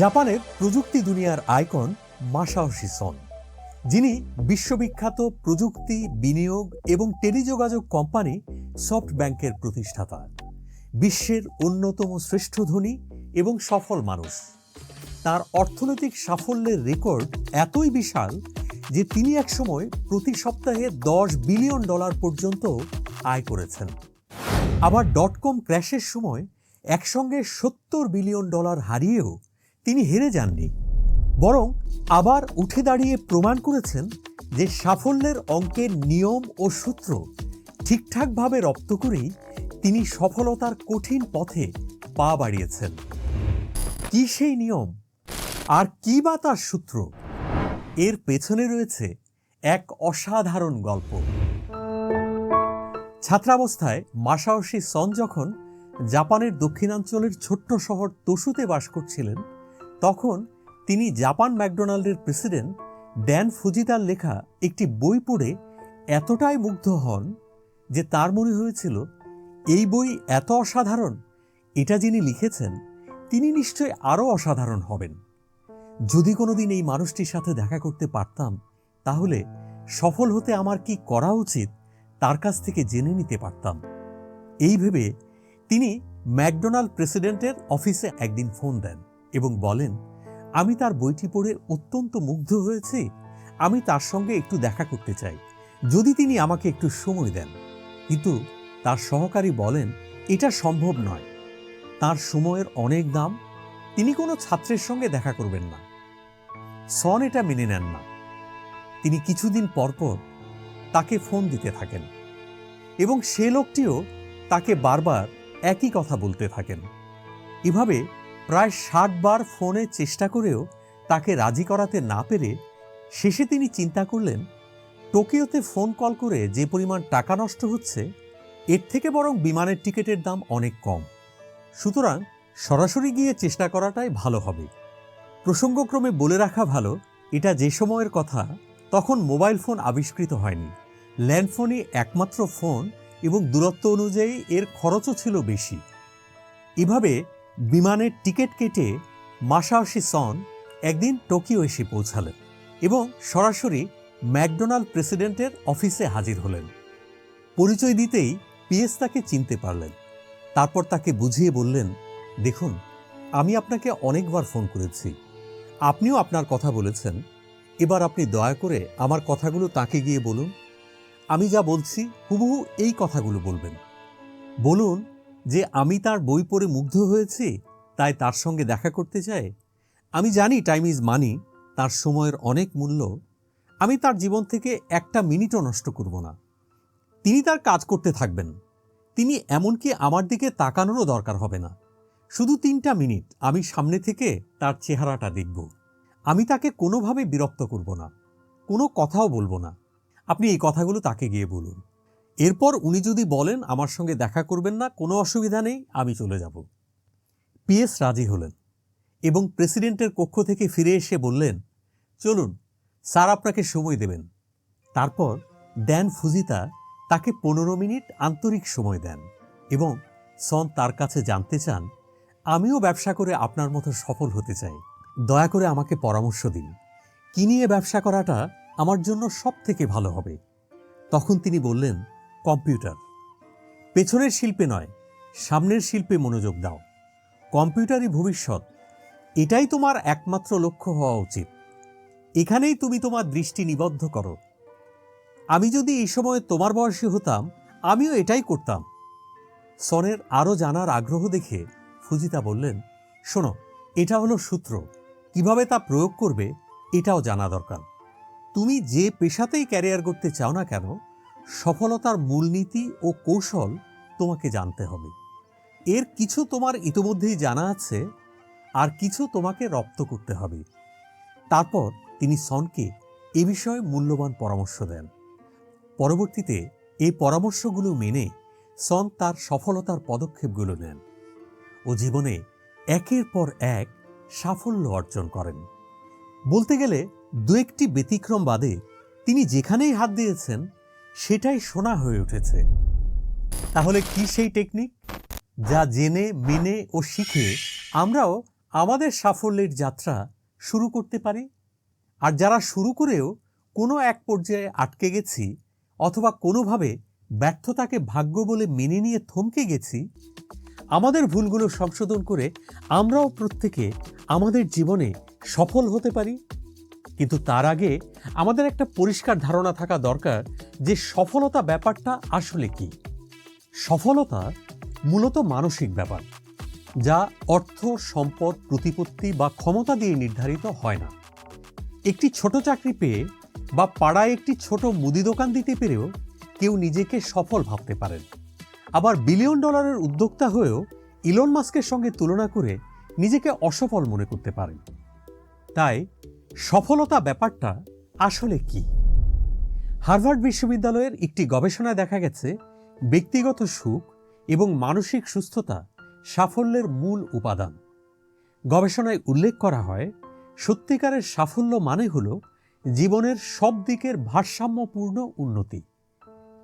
জাপানের প্রযুক্তি দুনিয়ার আইকন মাসাওশি সন, যিনি বিশ্ববিখ্যাত প্রযুক্তি, বিনিয়োগ এবং টেলিযোগাযোগ কোম্পানি সফট ব্যাংকের প্রতিষ্ঠাতা। বিশ্বের অন্যতম শ্রেষ্ঠ ধনী এবং সফল মানুষ। তার অর্থনৈতিক সাফল্যের রেকর্ড এতই বিশাল যে তিনি একসময় প্রতি সপ্তাহে দশ বিলিয়ন ডলার পর্যন্ত আয় করেছেন। আবার ডট কম ক্র্যাশের সময় একসঙ্গে সত্তর বিলিয়ন ডলার হারিয়েও তিনি হেরে যাননি, বরং আবার উঠে দাঁড়িয়ে প্রমাণ করেছেন যে সাফল্যের অঙ্কের নিয়ম ও সূত্র ঠিকঠাকভাবে রপ্ত করেই তিনি সফলতার কঠিন পথে পা বাড়িয়েছেন। কি সেই নিয়ম? আর কি বা তার সূত্র? এর পেছনে রয়েছে এক অসাধারণ গল্প। ছাত্রাবস্থায় মাসাওশি সন যখন জাপানের দক্ষিণাঞ্চলের ছোট্ট শহর তসুতে বাস করছিলেন তখন তিনি জাপান ম্যাকডোনাল্ডের প্রেসিডেন্ট ড্যান ফুজিতার লেখা একটি বই পড়ে এতটাই মুগ্ধ হন যে তার মনে হয়েছিল, এই বই এত অসাধারণ, এটা যিনি লিখেছেন, তিনি নিশ্চয় আরও অসাধারণ হবেন। যদি কোনোদিন এই মানুষটির সাথে দেখা করতে পারতাম, তাহলে সফল হতে আমার কি করা উচিত, তার কাছ থেকে জেনে নিতে পারতাম। এই ভেবে তিনি ম্যাকডোনাল্ড প্রেসিডেন্টের অফিসে একদিন ফোন দেন। এবং বলেন, আমি তার বইটি পড়ে অত্যন্ত মুগ্ধ হয়েছি। আমি তার সঙ্গে একটু দেখা করতে চাই। যদি তিনি আমাকে একটু সময় দেন। কিন্তু তার সহকারী বলেন, এটা সম্ভব নয়। তার সময়ের অনেক দাম। তিনি কোনো ছাত্রের সঙ্গে দেখা করবেন না। সন এটা মেনে নেন না। তিনি কিছুদিন পরপর তাকে ফোন দিতে থাকেন এবং সে লোকটিও তাকে বারবার একই কথা বলতে থাকেন। এভাবে প্রায় ষাট বার ফোনে চেষ্টা করেও তাকে রাজি করাতে না পেরে শেষে তিনি চিন্তা করলেন, টোকিওতে ফোন কল করে যে পরিমাণ টাকা নষ্ট হচ্ছে, এর থেকে বরং বিমানের টিকিটের দাম অনেক কম। সুতরাং সরাসরি গিয়ে চেষ্টা করাটাই ভালো হবে। প্রসঙ্গক্রমে বলে রাখা ভালো, এটা যে সময়ের কথা, তখন মোবাইল ফোন আবিষ্কৃত হয়নি। ল্যান্ডফোনই একমাত্র ফোন এবং দূরত্ব অনুযায়ী এর খরচও ছিল বেশি। এভাবে বিমানের টিকিট কেটে মাসাওশি সন একদিন টোকিও এসে পৌঁছালেন এবং সরাসরি ম্যাকডোনাল্ড প্রেসিডেন্টের অফিসে হাজির হলেন। পরিচয় দিতেই পিএস তাকে চিনতে পারলেন। তারপর তাকে বুঝিয়ে বললেন, দেখুন, আমি আপনাকে অনেকবার ফোন করেছি। আপনিও আপনার কথা বলেছেন। এবার আপনি দয়া করে আমার কথাগুলো তাকে গিয়ে বলুন। আমি যা বলছি, হুবহু এই কথাগুলো বলবেন। বলুন যে আমি তার বই পড়ে মুগ্ধ হয়েছি, তাই তার সঙ্গে দেখা করতে চাই। আমি জানি টাইম ইজ মানি তার সময়ের অনেক মূল্য। আমি তার জীবন থেকে একটা মিনিটও নষ্ট করব না। তিনি তার কাজ করতে থাকবেন। তিনি এমনকি আমার দিকে তাকানোরও দরকার হবে না। শুধু তিনটা মিনিট আমি সামনে থেকে তার চেহারাটা দেখব। আমি তাকে কোনোভাবে বিরক্ত করব না। কোনো কথাও বলব না। আপনি এই কথাগুলো তাকে গিয়ে বলুন। এরপর উনি যদি বলেন, আমার সঙ্গে দেখা করবেন না, কোনো অসুবিধা নেই, আমি চলে যাব। পিএস রাজি হলেন এবং প্রেসিডেন্টের কক্ষ থেকে ফিরে এসে বললেন, চলুন, স্যার আপনাকে সময় দেবেন। তারপর ড্যান ফুজিতা তাকে পনেরো মিনিট আন্তরিক সময় দেন এবং সন তার কাছে জানতে চান, আমিও ব্যবসা করে আপনার মতো সফল হতে চাই। দয়া করে আমাকে পরামর্শ দিন। কি নিয়ে ব্যবসা করাটা আমার জন্য সব থেকে ভালো হবে? তখন তিনি বললেন কম্পিউটার। পেছনের শিল্পে নয়, সামনের শিল্পে মনোযোগ দাও। কম্পিউটারই ভবিষ্যৎ। এটাই তোমার একমাত্র লক্ষ্য হওয়া উচিত। এখানেই তুমি তোমার দৃষ্টি নিবদ্ধ করো। আমি যদি এই সময় তোমার বয়সী হতাম, আমিও এটাই করতাম। সনের আরও জানার আগ্রহ দেখে ফুজিতা বললেন, শোনো, এটা হলো সূত্র। কীভাবে তা প্রয়োগ করবে, এটাও জানা দরকার। তুমি যে পেশাতেই ক্যারিয়ার করতে চাও না কেন সফলতার মূলনীতি ও কৌশল তোমাকে জানতে হবে। এর কিছু তোমার ইতোমধ্যেই জানা আছে আর কিছু তোমাকে রপ্ত করতে হবে। তারপর তিনি সনকে এ বিষয়ে মূল্যবান পরামর্শ দেন। পরবর্তীতে এই পরামর্শগুলো মেনে সন তার সফলতার পদক্ষেপগুলো নেন ও জীবনে একের পর এক সাফল্য অর্জন করেন। বলতে গেলে দু একটি ব্যতিক্রম বাদে তিনি যেখানেই হাত দিয়েছেন সেটাই শোনা হয়ে উঠেছে। তাহলে কি সেই টেকনিক যা জেনে, মেনে ও শিখে আমরাও আমাদের সাফল্যের যাত্রা শুরু করতে পারি। আর যারা শুরু করেও কোনো এক পর্যায়ে আটকে গেছি অথবা কোনোভাবে ব্যর্থতাকে ভাগ্য বলে মেনে নিয়ে থমকে গেছি, আমাদের ভুলগুলো সংশোধন করে আমরাও প্রত্যেকে আমাদের জীবনে সফল হতে পারি। কিন্তু তার আগে আমাদের একটা পরিষ্কার ধারণা থাকা দরকার যে সফলতা ব্যাপারটা আসলে কি। সফলতা মূলত মানসিক ব্যাপার, যা অর্থ, সম্পদ, প্রতিপত্তি বা ক্ষমতা দিয়ে নির্ধারিত হয় না। একটি ছোট চাকরি পেয়ে বা পাড়ায় একটি ছোট মুদি দোকান দিতে পেরেও কেউ নিজেকে সফল ভাবতে পারেন। আবার বিলিয়ন ডলারের উদ্যোক্তা হয়েও ইলন মাস্কের সঙ্গে তুলনা করে নিজেকে অসফল মনে করতে পারেন। তাই সফলতা ব্যাপারটা আসলে কি? হার্ভার্ড বিশ্ববিদ্যালয়ের একটি গবেষণায় দেখা গেছে, ব্যক্তিগত সুখ এবং মানসিক সুস্থতা সাফল্যের মূল উপাদান। গবেষণায় উল্লেখ করা হয়, সত্যিকারের সাফল্য মানে হল জীবনের সব দিকের ভারসাম্যপূর্ণ উন্নতি,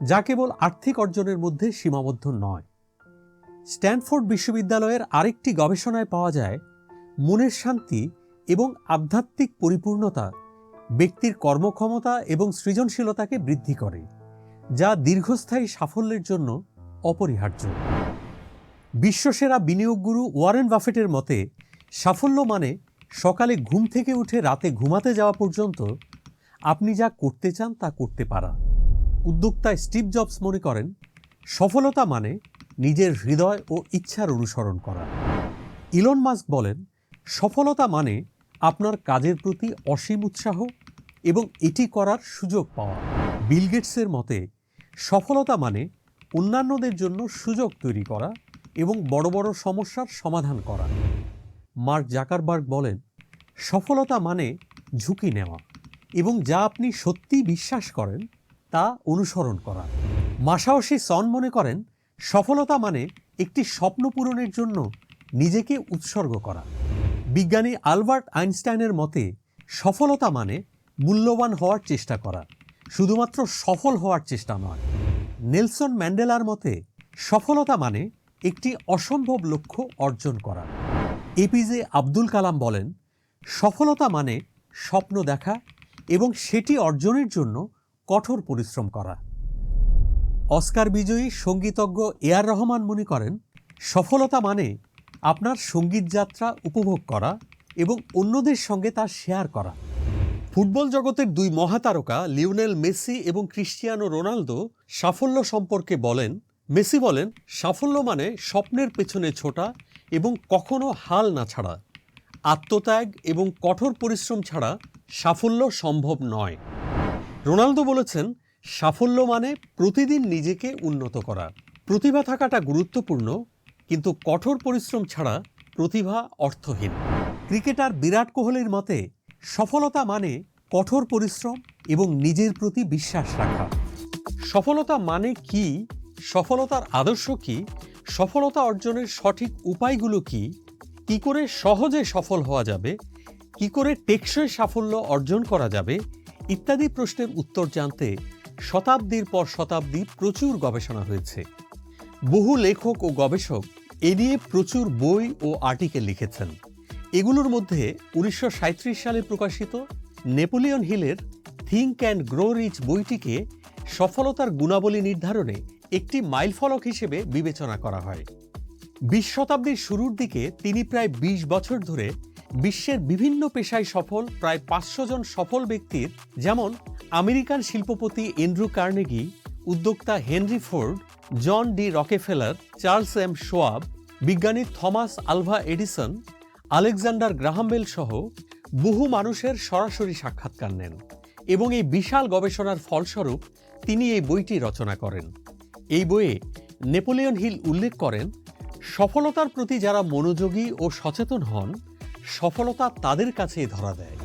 যা কেবল আর্থিক অর্জনের মধ্যে সীমাবদ্ধ নয়। স্ট্যানফোর্ড বিশ্ববিদ্যালয়ের আরেকটি গবেষণায় পাওয়া যায়, মনের শান্তি এবং আধ্যাত্মিক পরিপূর্ণতা ব্যক্তির কর্মক্ষমতা এবং সৃজনশীলতাকে বৃদ্ধি করে, যা দীর্ঘস্থায়ী সাফল্যের জন্য অপরিহার্য। বিশ্বসেরা বিনিয়োগ গুরু ওয়ারেন বাফেটের মতে, সাফল্য মানে সকালে ঘুম থেকে উঠে রাতে ঘুমাতে যাওয়া পর্যন্ত আপনি যা করতে চান তা করতে পারা। উদ্যোক্তা স্টিভ জবস মনে করেন, সফলতা মানে নিজের হৃদয় ও ইচ্ছার অনুসরণ করা। ইলন মাস্ক বলেন, সফলতা মানে আপনার কাজের প্রতি অসীম উৎসাহ এবং এটি করার সুযোগ পাওয়া। বিল গেটসের মতে, সফলতা মানে অন্যান্যদের জন্য সুযোগ তৈরি করা এবং বড় বড় সমস্যার সমাধান করা। মার্ক জাকারবার্গ বলেন, সফলতা মানে ঝুঁকি নেওয়া এবং যা আপনি সত্যিই বিশ্বাস করেন তা অনুসরণ করা। মাসাওসি সন মনে করেন, সফলতা মানে একটি স্বপ্ন পূরণের জন্য নিজেকে উৎসর্গ করা। বিজ্ঞানী আলবার্ট আইনস্টাইনের মতে, সফলতা মানে মূল্যবান হওয়ার চেষ্টা করা। শুধুমাত্র সফল হওয়ার চেষ্টা নয়। নেলসন ম্যান্ডেলার মতে, সফলতা মানে একটি অসম্ভব লক্ষ্য অর্জন করা। এপিজে আব্দুল কালাম বলেন, সফলতা মানে স্বপ্ন দেখা এবং সেটি অর্জনের জন্য কঠোর পরিশ্রম করা। অস্কার বিজয়ী সঙ্গীতজ্ঞ এ আর রহমান মনে করেন, সফলতা মানে আপনার সংগীত যাত্রা উপভোগ করা এবং অন্যদের সঙ্গে তা শেয়ার করা। ফুটবল জগতের দুই মহাতারকা লিওনেল মেসি এবং ক্রিস্টিয়ানো রোনালদো সাফল্য সম্পর্কে বলেন, মেসি বলেন, সাফল্য মানে স্বপ্নের পেছনে ছোটা এবং কখনো হাল না ছাড়া। আত্মত্যাগ এবং কঠোর পরিশ্রম ছাড়া সাফল্য সম্ভব নয়। রোনালদো বলেছেন, সাফল্য মানে প্রতিদিন নিজেকে উন্নত করা। প্রতিভা থাকাটা গুরুত্বপূর্ণ কিন্তু কঠোর পরিশ্রম ছাড়া প্রতিভা অর্থহীন। ক্রিকেটার বিরাট কোহলির মতে, সফলতা মানে কঠোর পরিশ্রম এবং নিজের প্রতি বিশ্বাস রাখা। সফলতা মানে কি? সফলতার আদর্শ কি? সফলতা অর্জনের সঠিক উপায়গুলো কি? কি করে সহজে সফল হওয়া যাবে? কি করে টেকসই সাফল্য অর্জন করা যাবে? ইত্যাদি প্রশ্নের উত্তর জানতে শতাব্দীর পর শতাব্দী প্রচুর গবেষণা হয়েছে। বহু লেখক ও গবেষক এ নিয়ে প্রচুর বই ও আর্টিকেল লিখেছেন। এগুলোর মধ্যে উনিশশো সাঁইত্রিশ সালে প্রকাশিত নেপোলিয়ন হিলের থিঙ্ক অ্যান্ড গ্রো রিচ বইটিকে সফলতার গুণাবলী নির্ধারণে একটি মাইলফলক হিসেবে বিবেচনা করা হয়। বিশ শতাব্দীর শুরুর দিকে তিনি প্রায় ২০ বছর ধরে বিশ্বের বিভিন্ন পেশায় সফল, প্রায় পাঁচশো জন সফল ব্যক্তির, যেমন আমেরিকান শিল্পপতি এন্ড্রু কার্নেগি, উদ্যোক্তা Henry Ford John D Rockefeller Charles M Schwab বিজ্ঞানী Thomas Alva Edison, Alexander Graham Bell সহ বহু মানুষের সরাসরি সাক্ষাৎকার নেন এবং এই বিশাল গবেষণার ফলস্বরূপ তিনি এই বইটি রচনা করেন। এই বইয়ে নেপোলিয়ন হিল উল্লেখ করেন, সফলতার প্রতি যারা মনোযোগী ও সচেতন হন, সফলতা তাদের কাছেই ধরা দেয়।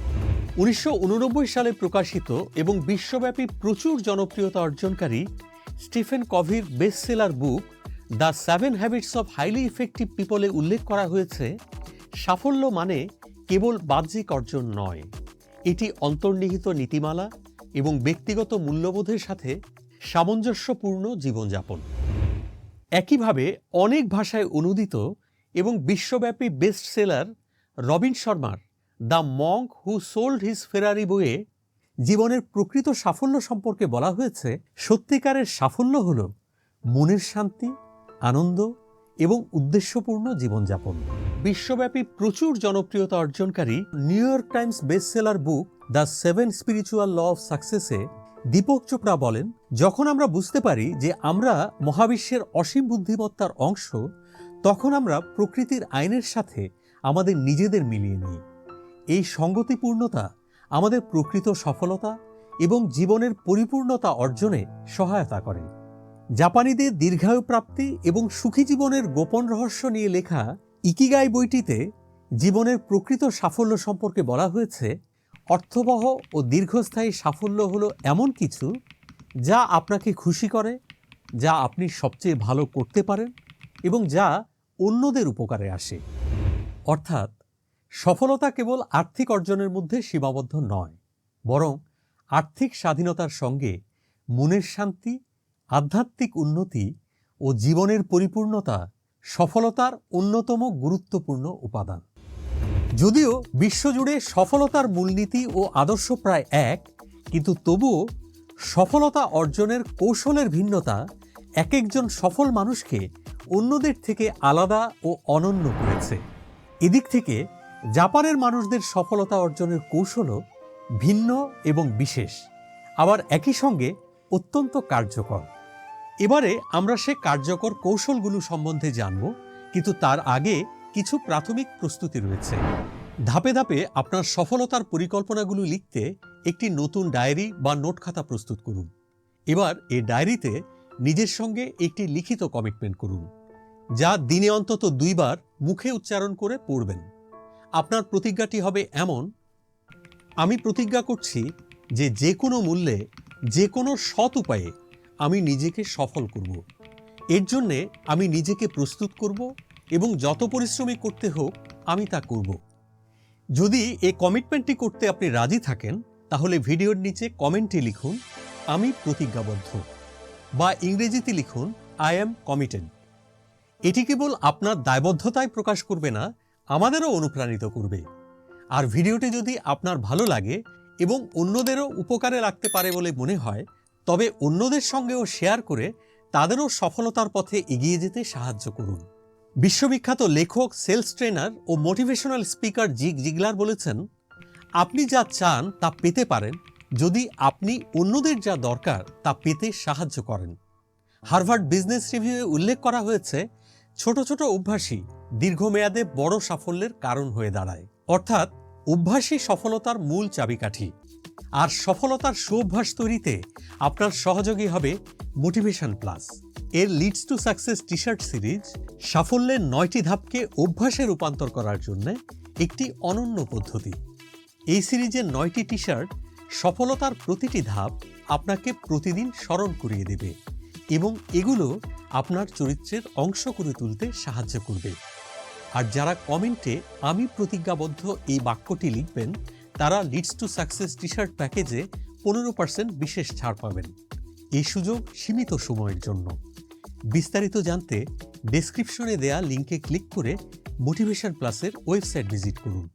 উনিশশো উননব্বই সালে প্রকাশিত এবং বিশ্বব্যাপী প্রচুর জনপ্রিয়তা অর্জনকারী Stephen কভির best seller book the seven habits of highly effective পিপলে উল্লেখ করা হয়েছে, সাফল্য মানে কেবল বাহ্যিক অর্জন নয়। এটি অন্তর্নিহিত নীতিমালা এবং ব্যক্তিগত মূল্যবোধের সাথে সামঞ্জস্যপূর্ণ জীবনযাপন। একইভাবে অনেক ভাষায় অনুদিত এবং বিশ্বব্যাপী বেস্ট সেলার রবিন শর্মার the monk who sold his Ferrari বইয়ে জীবনের প্রকৃত সাফল্য সম্পর্কে বলা হয়েছে, সত্যিকারের সাফল্য হল মনের শান্তি, আনন্দ এবং উদ্দেশ্যপূর্ণ জীবনযাপন। বিশ্বব্যাপী প্রচুর জনপ্রিয়তা অর্জনকারী New York Times bestseller book the seven spiritual law of সাকসেসে Deepak Chopra বলেন, যখন আমরা বুঝতে পারি যে আমরা মহাবিশ্বের অসীম বুদ্ধিমত্তার অংশ, তখন আমরা প্রকৃতির আইনের সাথে আমাদের নিজেদের মিলিয়ে নিই। এই সঙ্গতিপূর্ণতা আমাদের প্রকৃত সফলতা এবং জীবনের পরিপূর্ণতা অর্জনে সহায়তা করে। জাপানিদের দীর্ঘায়ু প্রাপ্তি এবং সুখী জীবনের গোপন রহস্য নিয়ে লেখা ইকিগাই বইটিতে জীবনের প্রকৃত সাফল্য সম্পর্কে বলা হয়েছে, অর্থবহ ও দীর্ঘস্থায়ী সাফল্য হলো এমন কিছু যা আপনাকে খুশি করে, যা আপনি সবচেয়ে ভালো করতে পারেন এবং যা অন্যদের উপকারে আসে। অর্থাৎ সফলতা কেবল আর্থিক অর্জনের মধ্যে সীমাবদ্ধ নয়, বরং আর্থিক স্বাধীনতার সঙ্গে মনের শান্তি, আধ্যাত্মিক উন্নতি ও জীবনের পরিপূর্ণতা সফলতার অন্যতম গুরুত্বপূর্ণ উপাদান। যদিও বিশ্বজুড়ে সফলতার মূলনীতি ও আদর্শ প্রায় এক, কিন্তু তবুও সফলতা অর্জনের কৌশলের ভিন্নতা এক একজন সফল মানুষকে অন্যদের থেকে আলাদা ও অনন্য করেছে। এদিক থেকে জাপানের মানুষদের সফলতা অর্জনের কৌশলও ভিন্ন এবং বিশেষ। আবার একই সঙ্গে অত্যন্ত কার্যকর। এবারে আমরা সে কার্যকর কৌশলগুলো সম্বন্ধে জানব, কিন্তু তার আগে কিছু প্রাথমিক প্রস্তুতি রয়েছে। ধাপে ধাপে আপনার সফলতার পরিকল্পনাগুলো লিখতে একটি নতুন ডায়েরি বা নোট খাতা প্রস্তুত করুন। এবার এই ডায়েরিতে নিজের সঙ্গে একটি লিখিত কমিটমেন্ট করুন, যা দিনে অন্তত দুইবার মুখে উচ্চারণ করে পড়বেন। আপনার প্রতিজ্ঞাটি হবে এমন, আমি প্রতিজ্ঞা করছি যে যে কোনো মূল্যে, যে কোনো সৎ উপায়ে আমি নিজেকে সফল করব। এর জন্যে আমি নিজেকে প্রস্তুত করব এবং যত পরিশ্রমী করতে হোক, আমি তা করব। যদি এই কমিটমেন্টটি করতে আপনি রাজি থাকেন, তাহলে ভিডিওর নিচে কমেন্টে লিখুন, আমি প্রতিজ্ঞাবদ্ধ। বা ইংরেজিতে লিখুন আই অ্যাম কমিটেড এটি কেবল আপনার দায়বদ্ধতায় প্রকাশ করবে না আমাদেরও অনুপ্রাণিত করবে। আর ভিডিওটি যদি আপনার ভালো লাগে এবং অন্যদেরও উপকারে লাগতে পারে বলে মনে হয়, তবে অন্যদের সঙ্গেও শেয়ার করে তাদেরও সফলতার পথে এগিয়ে যেতে সাহায্য করুন। বিশ্ববিখ্যাত লেখক, সেলস ট্রেনার ও মোটিভেশনাল স্পিকার জিগ জিগলার বলেছেন, আপনি যা চান তা পেতে পারেন, যদি আপনি অন্যদের যা দরকার তা পেতে সাহায্য করেন। হার্ভার্ড বিজনেস রিভিউয়ে উল্লেখ করা হয়েছে, ছোট ছোট অভ্যাসই দীর্ঘমেয়াদে বড় সাফল্যের কারণ হয়ে দাঁড়ায়। অর্থাৎ অভ্যাসই সফলতার মূল চাবিকাঠি। আর সফলতার সুঅভ্যাস তৈরিতে আপনার সহযোগী হবে মোটিভেশন প্লাস এর leads to success T shirt series সাফল্যের নয়টি ধাপকে অভ্যাসে রূপান্তর করার জন্য একটি অনন্য পদ্ধতি। এই সিরিজের নয়টি টি শার্ট সফলতার প্রতিটি ধাপ আপনাকে প্রতিদিন স্মরণ করিয়ে দেবে এবং এগুলো আপনার চরিত্রের অংশ করে তুলতে সাহায্য করবে। আর যারা কমেন্টে আমি প্রতিজ্ঞাবদ্ধ এই বাক্যটি লিখবেন, তারা leads to success T shirt প্যাকেজে পনেরো পার্সেন্ট বিশেষ ছাড় পাবেন। এই সুযোগ সীমিত সময়ের জন্য। বিস্তারিত জানতে ডেসক্রিপশনে দেয়া লিঙ্কে ক্লিক করে মোটিভেশন প্লাসের ওয়েবসাইট ভিজিট করুন।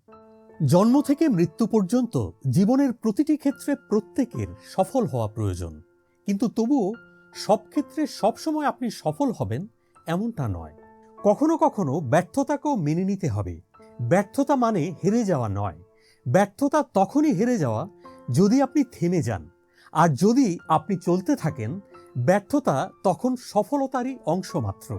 জন্ম থেকে মৃত্যু পর্যন্ত জীবনের প্রতিটি ক্ষেত্রে প্রত্যেকের সফল হওয়া প্রয়োজন। কিন্তু তবুও সব ক্ষেত্রে সবসময় আপনি সফল হবেন এমনটা নয়। কখনো কখনো ব্যর্থতাকেও মেনে নিতে হবে। ব্যর্থতা মানে হেরে যাওয়া নয়। ব্যর্থতা তখনই হেরে যাওয়া যদি আপনি থেমে যান। আর যদি আপনি চলতে থাকেন, ব্যর্থতা তখন সফলতারই অংশ মাত্র।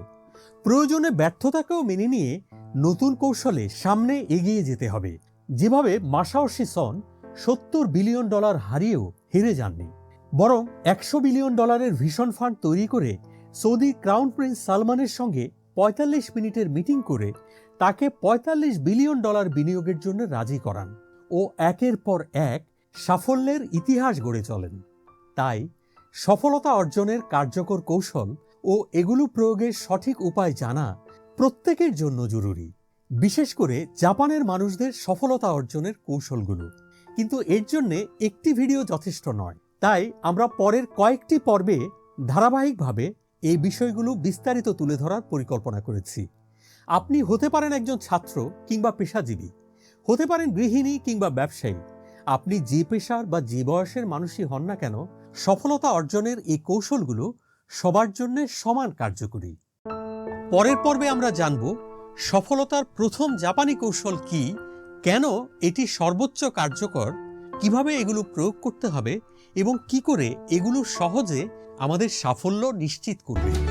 প্রয়োজনে ব্যর্থতাকেও মেনে নিয়ে নতুন কৌশলে সামনে এগিয়ে যেতে হবে। যেভাবে মাসাওশি সন সত্তর বিলিয়ন ডলার হারিয়েও হেরে যাননি, বরং একশো বিলিয়ন ডলারের ভিশন ফান্ড তৈরি করে সৌদি ক্রাউন প্রিন্স সালমানের সঙ্গে পঁয়তাল্লিশ মিনিটের মিটিং করে তাকে পঁয়তাল্লিশ বিলিয়ন ডলার বিনিয়োগের জন্য রাজি করান ও একের পর এক সাফল্যের ইতিহাস গড়ে চলেন। তাই সফলতা অর্জনের কার্যকর কৌশল ও এগুলো প্রয়োগের সঠিক উপায় জানা প্রত্যেকের জন্য জরুরি। বিশেষ করে জাপানের মানুষদের সফলতা অর্জনের কৌশলগুলো। কিন্তু এর জন্য একটি ভিডিও যথেষ্ট নয়। তাই আমরা পরের কয়েকটি পর্বে ধারাবাহিকভাবে এই বিষয়গুলো বিস্তারিত তুলে ধরার পরিকল্পনা করেছি। আপনি হতে পারেন একজন ছাত্র কিংবা পেশাজীবী, হতে পারেন গৃহিণী কিংবা ব্যবসায়ী। আপনি যে পেশার বা যে বয়সের মানুষই হন না কেন, সফলতা অর্জনের এই কৌশলগুলো সবার জন্য সমান কার্যকরী। পরের পর্বে আমরা জানব সফলতার প্রথম জাপানি কৌশল কি, কেন এটি সর্বোচ্চ কার্যকর, কীভাবে এগুলো প্রয়োগ করতে হবে এবং কি করে এগুলো সহজে আমাদের সাফল্য নিশ্চিত করবে।